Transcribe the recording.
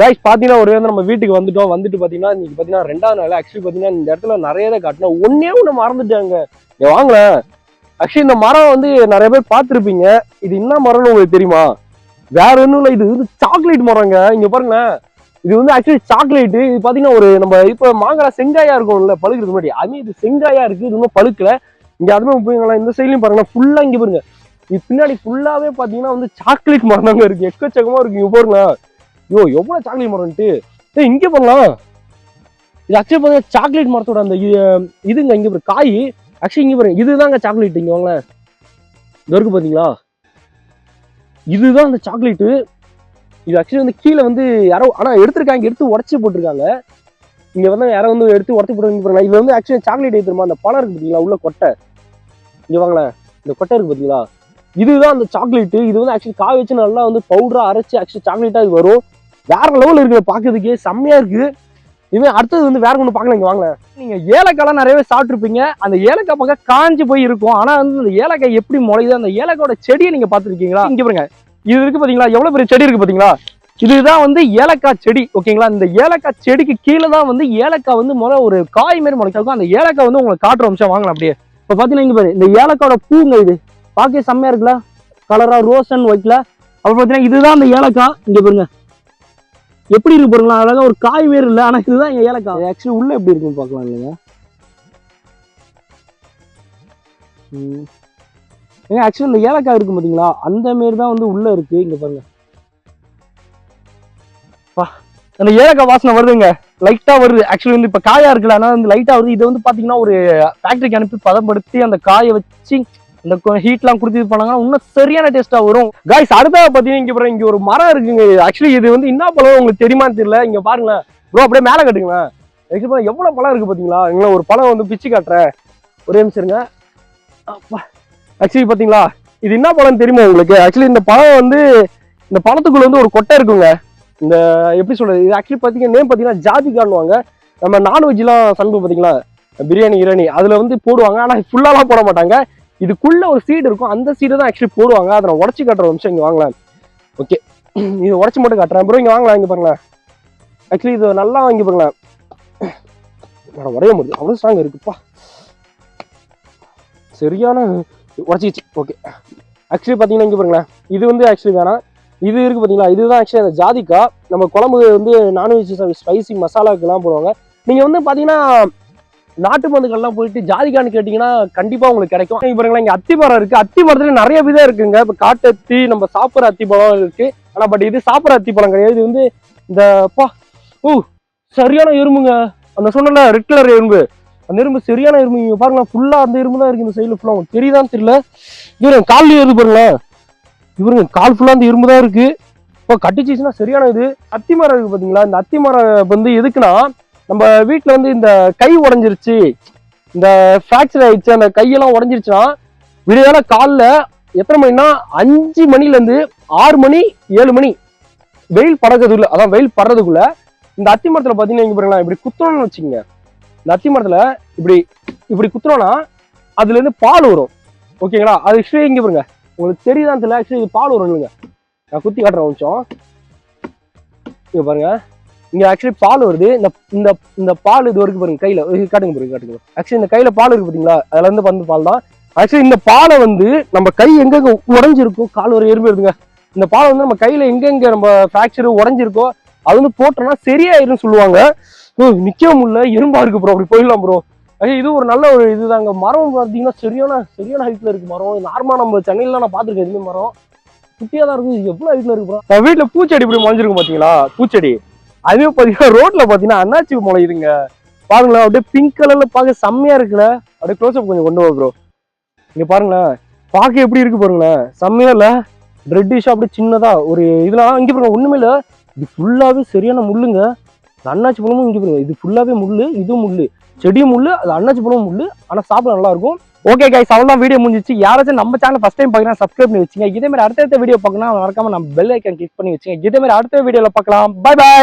Guys பார்த்தீங்கன்னா ஒரு வந்து நம்ம வீட்டுக்கு வந்துட்டோம் வந்துட்டு பார்த்தீங்கன்னா இன்னைக்கு பார்த்தீங்கன்னா ரெண்டாவது நாள். ஆக்சுவலி பார்த்தீங்கன்னா இந்த இடத்துல நிறைய தான் காட்டினோம் ஒன்னே ஒன்று மறந்துட்டாங்க. இங்க வாங்கல. ஆக்சுவலி இந்த மரம் வந்து நிறைய பேர் பார்த்துருப்பீங்க. இது என்ன மரம்னு உங்களுக்கு தெரியுமா? வேற ஒன்றும் இல்லை. இது வந்து சாக்லேட் மரங்க. இங்கே பாருங்களேன் இது வந்து ஆக்சுவலி சாக்லேட்டு இது பார்த்தீங்கன்னா ஒரு நம்ம இப்போ மாங்காய் செங்காயா இருக்கும்ல பழுக்கிறதுக்கு முன்னாடி. அது இது செங்காயா இருக்கு. இது இன்னும் பழுக்கல. இங்கே அதுமே போய்ங்களா இந்த சைட்லையும் பாருங்க ஃபுல்லாக இங்கே பாருங்க. இது பின்னாடி ஃபுல்லாகவே பார்த்தீங்கன்னா வந்து சாக்லேட் மரம் தாங்க இருக்கு. எக்கச்சக்கமாக இருக்கு. இங்கே பாருங்களேன். ஐயோ எவ்வளோ சாக்லேட் மரம்ட்டு ஏய் இங்கே பண்ணலாம் இது ஆக்சுவலி பார்த்தீங்கன்னா சாக்லேட் மரத்தோட அந்த இது- இதுங்க இங்கே பாரு காய். ஆக்சுவலி இங்கே பாருங்க இதுதாங்க சாக்லேட் இங்கே வாங்களேன். இது இருக்கு பார்த்தீங்களா இதுதான் அந்த சாக்லேட்டு இது ஆக்சுவலி வந்து கீழே வந்து யாரோ ஆனால் எடுத்திருக்காங்க எடுத்து உடச்சி போட்டிருக்காங்க. இங்கே வந்து யாரோ வந்து எடுத்து உடச்சி போட்டு இது வந்து ஆக்சுவலி சாக்லேட் எடுத்துருமா அந்த பழம் இருக்கு பார்த்தீங்களா உள்ள கொட்டை. இங்கே வாங்களேன். இந்த கொட்டை இருக்கு பார்த்தீங்களா இதுதான் அந்த சாக்லேட்டு இது வந்து ஆக்சுவலி காய வச்சு நல்லா வந்து பவுடராக அரைச்சி ஆக்சுவலி சாக்லேட்டாக இது வரும். வேற லெவல் இருக்குது பார்க்கறதுக்கே செம்மையா இருக்குது. இதுவே அடுத்தது வந்து வேற ஒன்று பார்க்கலாம். இங்கே வாங்கல நீங்க ஏலக்காய்லாம் நிறையவே சாப்பிட்ருப்பீங்க அந்த ஏலக்காய் பக்கம் காஞ்சி போய் இருக்கும். ஆனால் வந்து அந்த ஏலக்காய் எப்படி முளையுது? அந்த ஏலக்காயோட செடியை நீங்கள் பார்த்துருக்கீங்களா? இங்கே பாருங்க. இது இருக்கு பார்த்தீங்களா எவ்வளோ பெரிய செடி இருக்கு பார்த்தீங்களா இதுதான் வந்து ஏலக்காய் செடி ஓகேங்களா? இந்த ஏலக்காய் செடிக்கு கீழே தான் வந்து ஏலக்காய் வந்து முத ஒரு காய் மாதிரி முளைச்சிருக்கும். அந்த ஏலக்காய் வந்து உங்களுக்கு காட்டுற அம்சம் வாங்கலாம் அப்படியே. இப்போ பார்த்தீங்கன்னா இங்கே பாரு. இந்த ஏலக்காயோட பூங்க இது. பார்க்க செம்மையா இருக்குல்ல? கலராக ரோஸ் அண்ட் ஒயிட்ல அப்புறம் பார்த்தீங்கன்னா இதுதான் அந்த ஏலக்காய். இங்கே பாருங்க. எப்படி இருக்கு பாருங்களா அழகா ஒரு காய் வேறு இல்லை ஆனா இதுதான் எங்க ஏலக்காய். ஆக்சுவலி உள்ள எப்படி இருக்குன்னு பார்க்கலாம் இல்லைங்க. ஏங்க ஆக்சுவலி இந்த ஏலக்காய் இருக்கும் பாத்தீங்களா? அந்த மாரி தான் வந்து உள்ள இருக்கு. இங்க பாருங்க. பா அந்த ஏலக்காய் வாசனை வருதுங்க. லைட்டா வருது. ஆக்சுவலி வந்து இப்ப காயா இருக்குல்ல ஆனா வந்து லைட்டா வருது. இதை வந்து பாத்தீங்கன்னா ஒரு ஃபேக்டரிக்கு அனுப்பி பதப்படுத்தி அந்த காயை வச்சு இந்த ஹீட்லாம் கொடுத்து இது பண்ணாங்கன்னா இன்னும் சரியான டேஸ்டா வரும். காய்ஸ் அடுத்ததாக பாத்தீங்கன்னா இங்க பாருங்க இங்கே ஒரு மரம் இருக்குங்க. ஆக்சுவலி இது வந்து என்ன பழம் உங்களுக்கு தெரியுமான்னு தெரியல. இங்க பாருங்களேன். ப்ரோ அப்படியே மேல கட்டுங்களேன் இதுக்கு பாருங்க எவ்வளவு பழம் இருக்கு பாத்தீங்களா எங்களை ஒரு பழம் வந்து பிச்சு காட்டுறேன். ஒரே நிமிஷம் இருங்க. ஆக்சுவலி பாத்தீங்களா இது என்ன பழம் தெரியுமா உங்களுக்கு? ஆக்சுவலி இந்த பழம் வந்து இந்த பழத்துக்குள்ள வந்து ஒரு கொட்டை இருக்குங்க. இந்த எப்படி சொல்றது? இது ஆக்சுவலி பாத்தீங்கன்னா நேம் பாத்தீங்கன்னா ஜாதிகான்னுவாங்க. நம்ம நான்வெஜ்லாம் சமைப்போம் பாத்தீங்களா பிரியாணி கிரியாணி அதுல வந்து போடுவாங்க. ஆனா ஃபுல்லாலாம் போட மாட்டாங்க. இதுக்குள்ள ஒரு சீடு இருக்கும். அந்த சீடு தான் ஆக்சுவலி போடுவாங்க. அதை நான் உடச்சி காட்டுற நிமிஷம் இங்கே வாங்கலாம் ஓகே இது உடச்சி மட்டும் காட்டுறேன். ப்ரோ இங்கே வாங்கலாம் இங்கே பாருங்களேன். ஆக்சுவலி இது நல்லா வாங்கி பாருங்களேன். நான் உடைய முடியுது? அவ்வளோ ஸ்ட்ராங் இருக்குப்பா. சரியான உடச்சிச்சு ஓகே ஆக்சுவலி பார்த்தீங்கன்னா இங்கே பாருங்களேன். இது வந்து ஆக்சுவலி வேணாம். இது இருக்கு பார்த்தீங்களா இதுதான் ஆக்சுவலி அந்த ஜாதிக்கா. நம்ம குழம்பு வந்து நான்வெஜ் ஸ்பைசி மசாலாக்கெல்லாம் போடுவாங்க. நீங்கள் வந்து பார்த்தீங்கன்னா நாட்டு மருந்துகள்லாம் போயிட்டு ஜாதிக்கான்னு கேட்டிங்கன்னா கண்டிப்பாக உங்களுக்கு கிடைக்கும். இங்க பாருங்களேன் இங்கே அத்தி மரம் இருக்குது அத்தி மரத்தில் நிறைய விதம் இருக்குங்க. இப்போ காட்டு அத்தி நம்ம சாப்பிட்ற அத்தி பழம் இருக்கு. ஆனால் பட் இது சாப்பிட்ற அத்தி பழம் கிடையாது. இது வந்து இந்த பா ஊ சரியான எறும்புங்க. அந்த சொன்ன ரெட் கலர் எறும்பு. அந்த எறும்பு சரியான எறும்பு. இங்க பாருங்க ஃபுல்லா அந்த எறும்பு தான் இருக்கு இந்த சைடுல ஃபுல்லா உங்களுக்கு தெரியுதான்னு தெரியல. இவரு கால் ஏறுது பாருங்களேன். இவருங்க கால் ஃபுல்லா அந்த எறும்பு தான் இருக்கு. இப்போ கட்டிச்சிச்சுன்னா சரியான இது அத்தி மரம் இருக்கு பாத்தீங்களா? இந்த அத்தி மரம் வந்து எதுக்குன்னா நம்ம வீட்டில் வந்து இந்த கை உடஞ்சிருச்சு இந்த ஃப்ராக்சர் ஆயிடுச்சு அந்த கையெல்லாம் உடஞ்சிருச்சுன்னா விடியால காலில் எத்தனை மணினா அஞ்சு மணில இருந்து ஆறு மணி ஏழு மணி. வெயில் பறக்கிறதுக்குள்ள அதான் வெயில் படுறதுக்குள்ள இந்த அத்தி மரத்துல பாத்தீங்கன்னா இங்கே பாருங்களேன் இப்படி குத்தணும்னு வச்சுக்கோங்க. இந்த அத்தி மரத்துல இப்படி இப்படி குத்துறோம்னா அதுல இருந்து பால் வரும். ஓகேங்களா? அது ஆக்சுவலி இங்க பாருங்க. உங்களுக்கு தெரியுதான்னு தெரியல ஆக்சுவலி இது பால் வரும் இல்லைங்க. நான் குத்தி காட்டுறேன் கொஞ்சம். நிமிஷம் இங்க பாருங்க. இங்க ஆக்சுவலி பால் வருது. இந்த இந்த இந்த பால் இது வரைக்கும் பாருங்க கையில காட்டுங்க பாருங்க காட்டுங்க ஆக்சுவலி இந்த கையில பால் இருக்கு பாத்தீங்களா? அதுல இருந்து வந்து பால் தான். ஆக்சுவலி இந்த பாலை வந்து நம்ம கை எங்கெங்க உடஞ்சிருக்கோ கால் ஒரு எறும்பு இருக்குங்க இந்த பால் வந்து நம்ம கையில எங்கெங்க நம்ம ஃப்ராக்சர் உடஞ்சிருக்கோ அது வந்து போட்டோம்னா சரியாயிரும்னு சொல்லுவாங்க. ஓ நிக்க முடியல எறும்பா இருக்கு ப்ரோ அப்படி போயிடலாம் ப்ரோ இது ஒரு நல்ல ஒரு இதுதாங்க. மரம் பார்த்தீங்கன்னா சரியான சரியான ஹைட்ல இருக்கு மரம். நார்மலா நம்ம சென்னையில நான் பார்த்துருக்கேன் எதுவுமே மரம். குட்டியா தான் இருக்கும் எவ்வளோ எவ்வளவு ஹைட்ல இருக்கு ப்ரோ வீட்டுல பூச்செடி இப்படி முளைஞ்சிருக்கும் பாத்தீங்களா? பூச்செடி. அதுவே பார்த்தீங்கன்னா ரோட்ல பார்த்தீங்கன்னா அண்ணாச்சி முளையுதுங்க பாருங்களேன் அப்படியே பிங்க் கலர்ல பார்க்க செம்மையா இருக்குல்ல? அப்படியே க்ளோஸ்அப் கொஞ்சம் கொண்டு வா ப்ரோ இங்க பாருங்களேன் பார்க்க எப்படி இருக்கு பாருங்களேன். செம்மையா இல்ல? ரெட்டிஷா அப்படியே சின்னதா ஒரு இதெல்லாம் இங்க பாருங்க ஒண்ணுமே இல்ல. இது ஃபுல்லாவே சரியான முள்ளுங்க. அண்ணாச்சி பழமும் இங்க பாருங்க இது ஃபுல்லாவே முள்ளு இதுவும் முள்ளு. செடியும் முள்ளு அது அண்ணாச்சி பழமும் முள்ளு ஆனா சாப்பிட நல்லா இருக்கும் ஓகே கைஸ் அவ்வளோ வீடியோ முடிஞ்சிச்சு. யாராச்சும் நம்ம சேனல் ஃபஸ்ட் டைம் பார்க்கணும் சப்ஸ்கிரைப் பண்ணி வச்சுங்க. இதே மாதிரி அடுத்தடுத்த வீடியோ பார்க்கணும் மறக்காம நம்ம பெல் ஐக்கன் கிளிக் பண்ணி வச்சுங்க. இதே மாதிரி அடுத்த வீடியோவில் பார்க்கலாம் பை பாய்